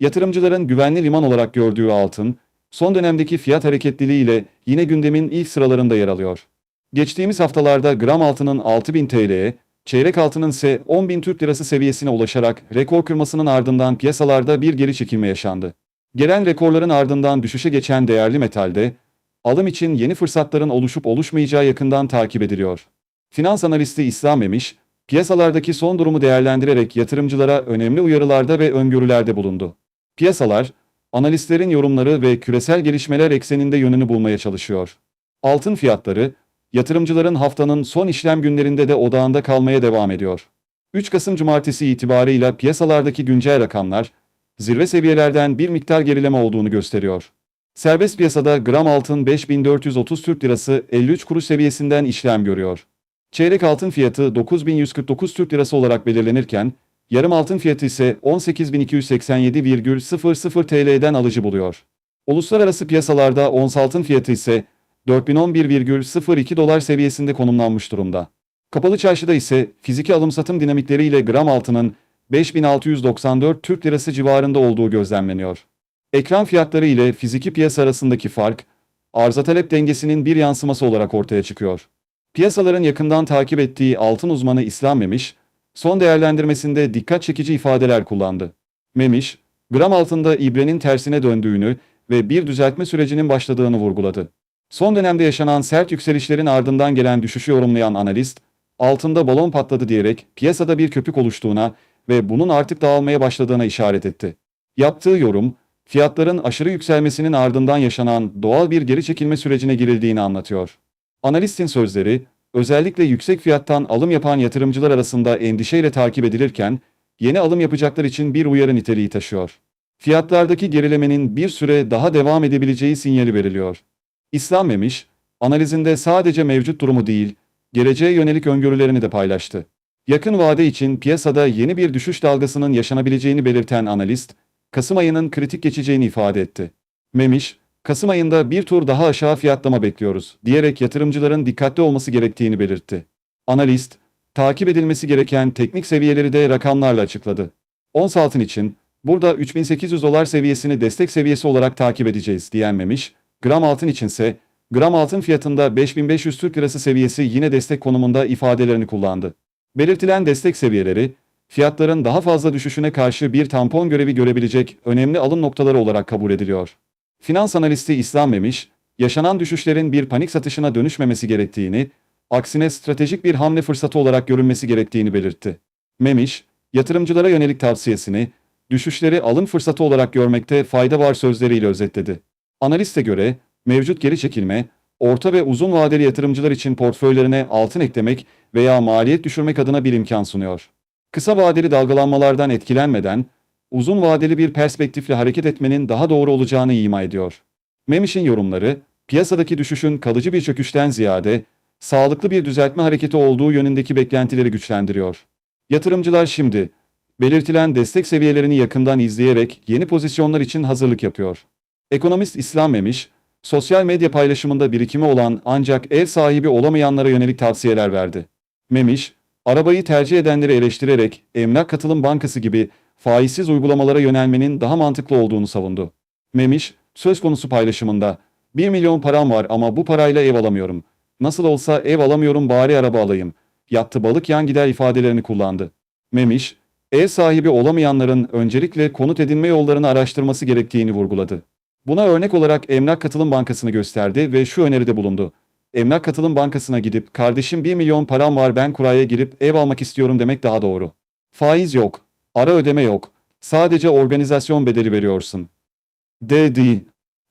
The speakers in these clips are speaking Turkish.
Yatırımcıların güvenli liman olarak gördüğü altın, son dönemdeki fiyat hareketliliğiyle yine gündemin ilk sıralarında yer alıyor. Geçtiğimiz haftalarda gram altının 6000 TL'ye, çeyrek altının ise 10.000 Türk Lirası seviyesine ulaşarak rekor kırmasının ardından piyasalarda bir geri çekilme yaşandı. Gelen rekorların ardından düşüşe geçen değerli metalde, alım için yeni fırsatların oluşup oluşmayacağı yakından takip ediliyor. Finans analisti İslam Memiş, piyasalardaki son durumu değerlendirerek yatırımcılara önemli uyarılarda ve öngörülerde bulundu. Piyasalar, analistlerin yorumları ve küresel gelişmeler ekseninde yönünü bulmaya çalışıyor. Altın fiyatları, yatırımcıların haftanın son işlem günlerinde de odağında kalmaya devam ediyor. 3 Kasım Cumartesi itibarıyla piyasalardaki güncel rakamlar, zirve seviyelerden bir miktar gerileme olduğunu gösteriyor. Serbest piyasada gram altın 5430 Türk Lirası 53 kuruş seviyesinden işlem görüyor. Çeyrek altın fiyatı 9149 Türk Lirası olarak belirlenirken, yarım altın fiyatı ise 18.287,00 TL'den alıcı buluyor. Uluslararası piyasalarda ons altın fiyatı ise 4011,02 dolar seviyesinde konumlanmış durumda. Kapalı çarşıda ise fiziki alım-satım dinamikleriyle gram altının 5694 Türk Lirası civarında olduğu gözlemleniyor. Ekran fiyatları ile fiziki piyasa arasındaki fark, arza talep dengesinin bir yansıması olarak ortaya çıkıyor. Piyasaların yakından takip ettiği altın uzmanı İslam Memiş, son değerlendirmesinde dikkat çekici ifadeler kullandı. Memiş, gram altında ibrenin tersine döndüğünü ve bir düzeltme sürecinin başladığını vurguladı. Son dönemde yaşanan sert yükselişlerin ardından gelen düşüşü yorumlayan analist, altında balon patladı diyerek piyasada bir köpük oluştuğuna ve bunun artık dağılmaya başladığına işaret etti. Yaptığı yorum, fiyatların aşırı yükselmesinin ardından yaşanan doğal bir geri çekilme sürecine girildiğini anlatıyor. Analistin sözleri, özellikle yüksek fiyattan alım yapan yatırımcılar arasında endişeyle takip edilirken, yeni alım yapacaklar için bir uyarı niteliği taşıyor. Fiyatlardaki gerilemenin bir süre daha devam edebileceği sinyali veriliyor. İslam Memiş, analizinde sadece mevcut durumu değil, geleceğe yönelik öngörülerini de paylaştı. Yakın vade için piyasada yeni bir düşüş dalgasının yaşanabileceğini belirten analist, Kasım ayının kritik geçeceğini ifade etti. Memiş, Kasım ayında bir tur daha aşağı fiyatlama bekliyoruz diyerek yatırımcıların dikkatli olması gerektiğini belirtti. Analist, takip edilmesi gereken teknik seviyeleri de rakamlarla açıkladı. Ons altın için, burada 3800 dolar seviyesini destek seviyesi olarak takip edeceğiz diyen Memiş, gram altın içinse, gram altın fiyatında 5500 Türk Lirası seviyesi yine destek konumunda ifadelerini kullandı. Belirtilen destek seviyeleri, fiyatların daha fazla düşüşüne karşı bir tampon görevi görebilecek önemli alım noktaları olarak kabul ediliyor. Finans analisti İslam Memiş, yaşanan düşüşlerin bir panik satışına dönüşmemesi gerektiğini, aksine stratejik bir hamle fırsatı olarak görünmesi gerektiğini belirtti. Memiş, yatırımcılara yönelik tavsiyesini, düşüşleri alım fırsatı olarak görmekte fayda var sözleriyle özetledi. Analiste göre, mevcut geri çekilme, orta ve uzun vadeli yatırımcılar için portföylerine altın eklemek veya maliyet düşürmek adına bir imkan sunuyor. Kısa vadeli dalgalanmalardan etkilenmeden, uzun vadeli bir perspektifle hareket etmenin daha doğru olacağını ima ediyor. Memiş'in yorumları, piyasadaki düşüşün kalıcı bir çöküşten ziyade, sağlıklı bir düzeltme hareketi olduğu yönündeki beklentileri güçlendiriyor. Yatırımcılar şimdi, belirtilen destek seviyelerini yakından izleyerek yeni pozisyonlar için hazırlık yapıyor. Ekonomist İslam Memiş, sosyal medya paylaşımında birikimi olan ancak ev sahibi olamayanlara yönelik tavsiyeler verdi. Memiş, arabayı tercih edenleri eleştirerek Emlak Katılım Bankası gibi faizsiz uygulamalara yönelmenin daha mantıklı olduğunu savundu. Memiş, söz konusu paylaşımında, 1 milyon param var ama bu parayla ev alamıyorum. Nasıl olsa ev alamıyorum bari araba alayım. Yattı balık yan gider ifadelerini kullandı. Memiş, ev sahibi olamayanların öncelikle konut edinme yollarını araştırması gerektiğini vurguladı. Buna örnek olarak Emlak Katılım Bankası'nı gösterdi ve şu öneride bulundu. Emlak Katılım Bankası'na gidip kardeşim 1 milyon param var ben kuraya girip ev almak istiyorum demek daha doğru. Faiz yok, ara ödeme yok, sadece organizasyon bedeli veriyorsun. D.D.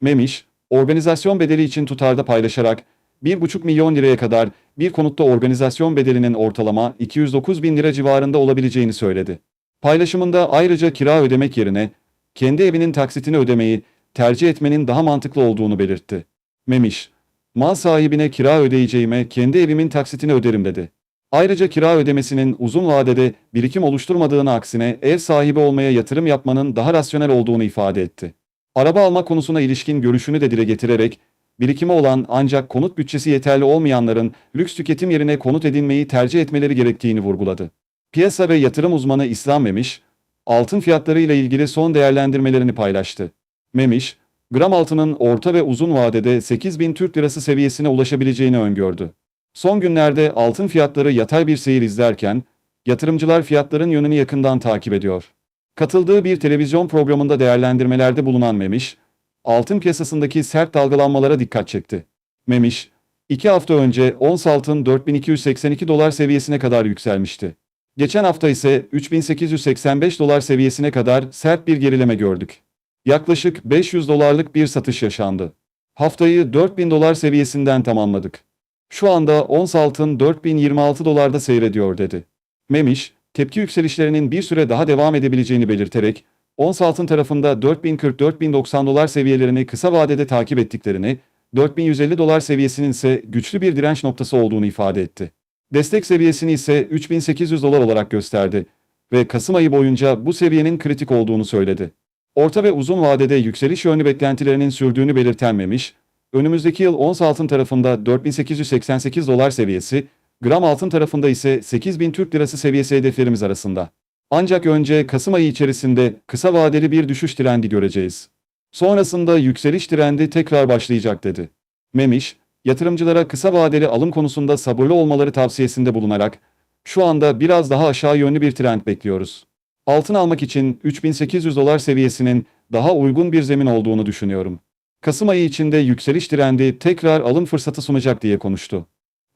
Memiş, organizasyon bedeli için tutarda paylaşarak 1,5 milyon liraya kadar bir konutta organizasyon bedelinin ortalama 209 bin lira civarında olabileceğini söyledi. Paylaşımında ayrıca kira ödemek yerine kendi evinin taksitini ödemeyi tercih etmenin daha mantıklı olduğunu belirtti. Memiş, mal sahibine kira ödeyeceğime kendi evimin taksitini öderim dedi. Ayrıca kira ödemesinin uzun vadede birikim oluşturmadığını aksine ev sahibi olmaya yatırım yapmanın daha rasyonel olduğunu ifade etti. Araba alma konusuna ilişkin görüşünü de dile getirerek, birikimi olan ancak konut bütçesi yeterli olmayanların lüks tüketim yerine konut edinmeyi tercih etmeleri gerektiğini vurguladı. Piyasa ve yatırım uzmanı İslam Memiş, altın fiyatları ile ilgili son değerlendirmelerini paylaştı. Memiş, gram altının orta ve uzun vadede 8000 Türk Lirası seviyesine ulaşabileceğini öngördü. Son günlerde altın fiyatları yatay bir seyir izlerken, yatırımcılar fiyatların yönünü yakından takip ediyor. Katıldığı bir televizyon programında değerlendirmelerde bulunan Memiş, altın piyasasındaki sert dalgalanmalara dikkat çekti. Memiş, iki hafta önce ons altın 4282 dolar seviyesine kadar yükselmişti. Geçen hafta ise 3885 dolar seviyesine kadar sert bir gerileme gördük. Yaklaşık 500 dolarlık bir satış yaşandı. Haftayı 4000 dolar seviyesinden tamamladık. Şu anda ons altın 4026 dolarda seyrediyor dedi. Memiş, tepki yükselişlerinin bir süre daha devam edebileceğini belirterek, ons altın tarafında 4040-4090 dolar seviyelerini kısa vadede takip ettiklerini, 4150 dolar seviyesinin ise güçlü bir direnç noktası olduğunu ifade etti. Destek seviyesini ise 3800 dolar olarak gösterdi ve Kasım ayı boyunca bu seviyenin kritik olduğunu söyledi. Orta ve uzun vadede yükseliş yönlü beklentilerinin sürdüğünü belirtenmemiş, önümüzdeki yıl ons altın tarafında 4888 dolar seviyesi, gram altın tarafında ise 8000 Türk Lirası seviyesi hedeflerimiz arasında. Ancak önce Kasım ayı içerisinde kısa vadeli bir düşüş trendi göreceğiz. Sonrasında yükseliş trendi tekrar başlayacak dedi. Memiş, yatırımcılara kısa vadeli alım konusunda sabırlı olmaları tavsiyesinde bulunarak, şu anda biraz daha aşağı yönlü bir trend bekliyoruz. Altın almak için 3800 dolar seviyesinin daha uygun bir zemin olduğunu düşünüyorum. Kasım ayı içinde yükseliş trendi tekrar alım fırsatı sunacak diye konuştu.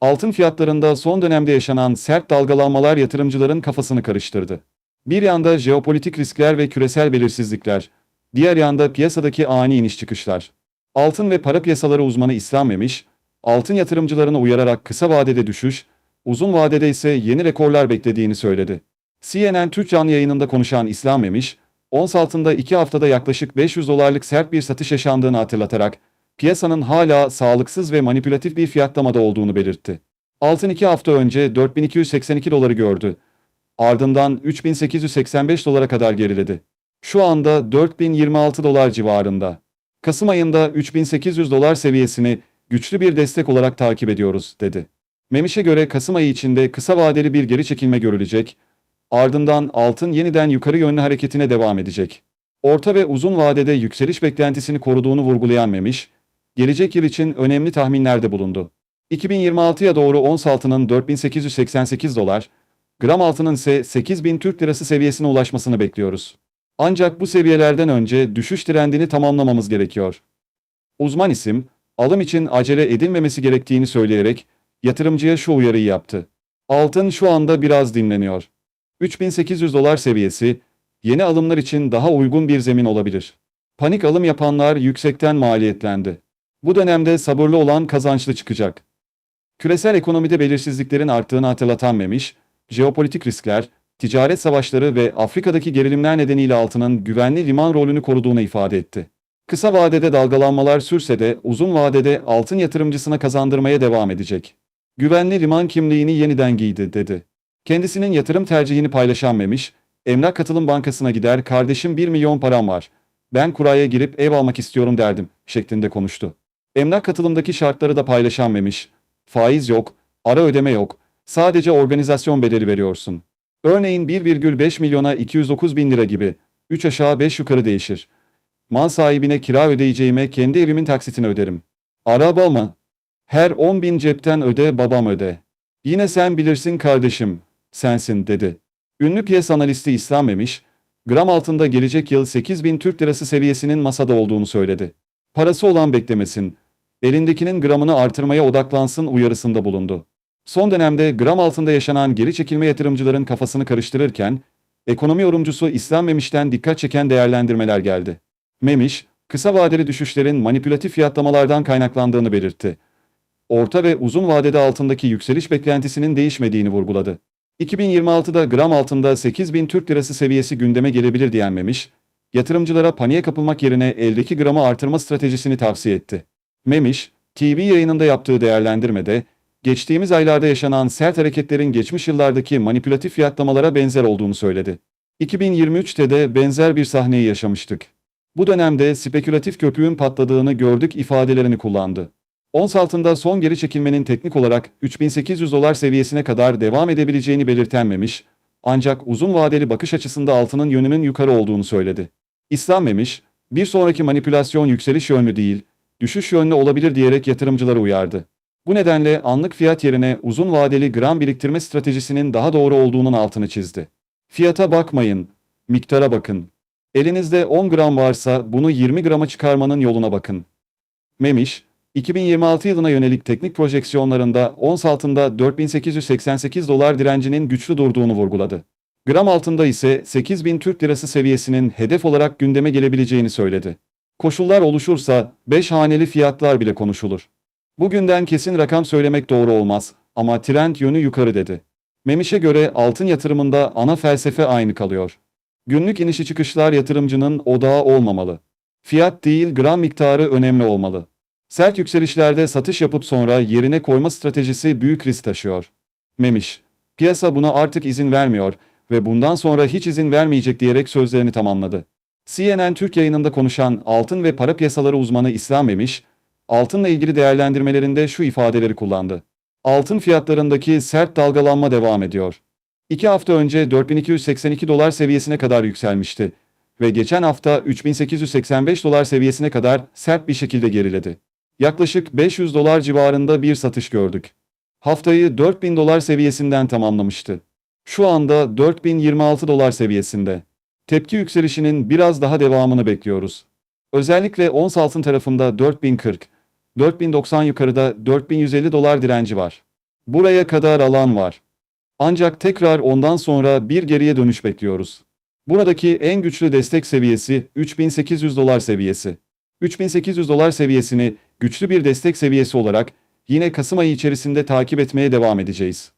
Altın fiyatlarında son dönemde yaşanan sert dalgalanmalar yatırımcıların kafasını karıştırdı. Bir yanda jeopolitik riskler ve küresel belirsizlikler, diğer yanda piyasadaki ani iniş çıkışlar. Altın ve para piyasaları uzmanı İslam Memiş, altın yatırımcılarına uyararak kısa vadede düşüş, uzun vadede ise yeni rekorlar beklediğini söyledi. CNN Türk canlı yayınında konuşan İslam Memiş, ons altında 2 haftada yaklaşık 500 dolarlık sert bir satış yaşandığını hatırlatarak, piyasanın hala sağlıksız ve manipülatif bir fiyatlamada olduğunu belirtti. Altın 2 hafta önce 4282 doları gördü. Ardından 3885 dolara kadar geriledi. Şu anda 4026 dolar civarında. Kasım ayında 3800 dolar seviyesini güçlü bir destek olarak takip ediyoruz, dedi. Memiş'e göre Kasım ayı içinde kısa vadeli bir geri çekilme görülecek, ardından altın yeniden yukarı yönlü hareketine devam edecek. Orta ve uzun vadede yükseliş beklentisini koruduğunu vurgulayan Memiş, gelecek yıl için önemli tahminlerde bulundu. 2026'ya doğru ons altının 4888 dolar, gram altının ise 8000 Türk Lirası seviyesine ulaşmasını bekliyoruz. Ancak bu seviyelerden önce düşüş trendini tamamlamamız gerekiyor. Uzman isim, alım için acele edilmemesi gerektiğini söyleyerek yatırımcıya şu uyarıyı yaptı. Altın şu anda biraz dinleniyor. 3800 dolar seviyesi, yeni alımlar için daha uygun bir zemin olabilir. Panik alım yapanlar yüksekten maliyetlendi. Bu dönemde sabırlı olan kazançlı çıkacak. Küresel ekonomide belirsizliklerin arttığını hatırlatan Memiş, jeopolitik riskler, ticaret savaşları ve Afrika'daki gerilimler nedeniyle altının güvenli liman rolünü koruduğunu ifade etti. Kısa vadede dalgalanmalar sürse de uzun vadede altın yatırımcısına kazandırmaya devam edecek. Güvenli liman kimliğini yeniden giydi, dedi. Kendisinin yatırım tercihini paylaşan Memiş, Emlak Katılım Bankası'na gider kardeşim 1 milyon param var. Ben kuraya girip ev almak istiyorum derdim, şeklinde konuştu. Emlak katılımdaki şartları da paylaşan Memiş, faiz yok, ara ödeme yok, sadece organizasyon bedeli veriyorsun. Örneğin 1,5 milyona 209 bin lira gibi, 3 aşağı 5 yukarı değişir. Mal sahibine kira ödeyeceğime kendi evimin taksitini öderim. Araba mı? Her 10 bin cepten öde babam öde. Yine sen bilirsin kardeşim, sensin dedi. Ünlü piyasa analisti İslam Memiş, gram altında gelecek yıl 8 bin Türk lirası seviyesinin masada olduğunu söyledi. Parası olan beklemesin, elindekinin gramını artırmaya odaklansın uyarısında bulundu. Son dönemde gram altında yaşanan geri çekilme yatırımcıların kafasını karıştırırken, ekonomi yorumcusu İslam Memiş'ten dikkat çeken değerlendirmeler geldi. Memiş, kısa vadeli düşüşlerin manipülatif fiyatlamalardan kaynaklandığını belirtti. Orta ve uzun vadede altındaki yükseliş beklentisinin değişmediğini vurguladı. 2026'da gram altında 8000 Türk Lirası seviyesi gündeme gelebilir diyen Memiş, yatırımcılara paniğe kapılmak yerine eldeki gramı artırma stratejisini tavsiye etti. Memiş, TV yayınında yaptığı değerlendirmede, geçtiğimiz aylarda yaşanan sert hareketlerin geçmiş yıllardaki manipülatif fiyatlamalara benzer olduğunu söyledi. 2023'te de benzer bir sahneyi yaşamıştık. Bu dönemde spekülatif köpüğün patladığını gördük ifadelerini kullandı. Ons altında son geri çekilmenin teknik olarak 3800 dolar seviyesine kadar devam edebileceğini belirtenmemiş, Ancak uzun vadeli bakış açısında altının yönünün yukarı olduğunu söyledi. İslam Memiş, bir sonraki manipülasyon yükseliş yönlü değil, düşüş yönlü olabilir diyerek yatırımcıları uyardı. Bu nedenle anlık fiyat yerine uzun vadeli gram biriktirme stratejisinin daha doğru olduğunun altını çizdi. Fiyata bakmayın, miktara bakın. Elinizde 10 gram varsa bunu 20 grama çıkarmanın yoluna bakın. Memiş, 2026 yılına yönelik teknik projeksiyonlarında ons altında 4888 dolar direncinin güçlü durduğunu vurguladı. Gram altında ise 8000 Türk Lirası seviyesinin hedef olarak gündeme gelebileceğini söyledi. Koşullar oluşursa 5 haneli fiyatlar bile konuşulur. Bugünden kesin rakam söylemek doğru olmaz ama trend yönü yukarı dedi. Memiş'e göre altın yatırımında ana felsefe aynı kalıyor. Günlük inişi çıkışlar yatırımcının odağı olmamalı. Fiyat değil gram miktarı önemli olmalı. Sert yükselişlerde satış yapıp sonra yerine koyma stratejisi büyük risk taşıyor. Memiş, piyasa buna artık izin vermiyor ve bundan sonra hiç izin vermeyecek diyerek sözlerini tamamladı. CNN Türk yayınında konuşan altın ve para piyasaları uzmanı İslam Memiş, altınla ilgili değerlendirmelerinde şu ifadeleri kullandı. Altın fiyatlarındaki sert dalgalanma devam ediyor. İki hafta önce 4282 dolar seviyesine kadar yükselmişti ve geçen hafta 3885 dolar seviyesine kadar sert bir şekilde geriledi. Yaklaşık 500 dolar civarında bir satış gördük. Haftayı 4000 dolar seviyesinden tamamlamıştı. Şu anda 4026 dolar seviyesinde. Tepki yükselişinin biraz daha devamını bekliyoruz. Özellikle ons altın tarafında 4040, 4090 yukarıda 4150 dolar direnci var. Buraya kadar alan var. Ancak tekrar ondan sonra bir geriye dönüş bekliyoruz. Buradaki en güçlü destek seviyesi 3800 dolar seviyesi. 3800 dolar seviyesini güçlü bir destek seviyesi olarak yine Kasım ayı içerisinde takip etmeye devam edeceğiz.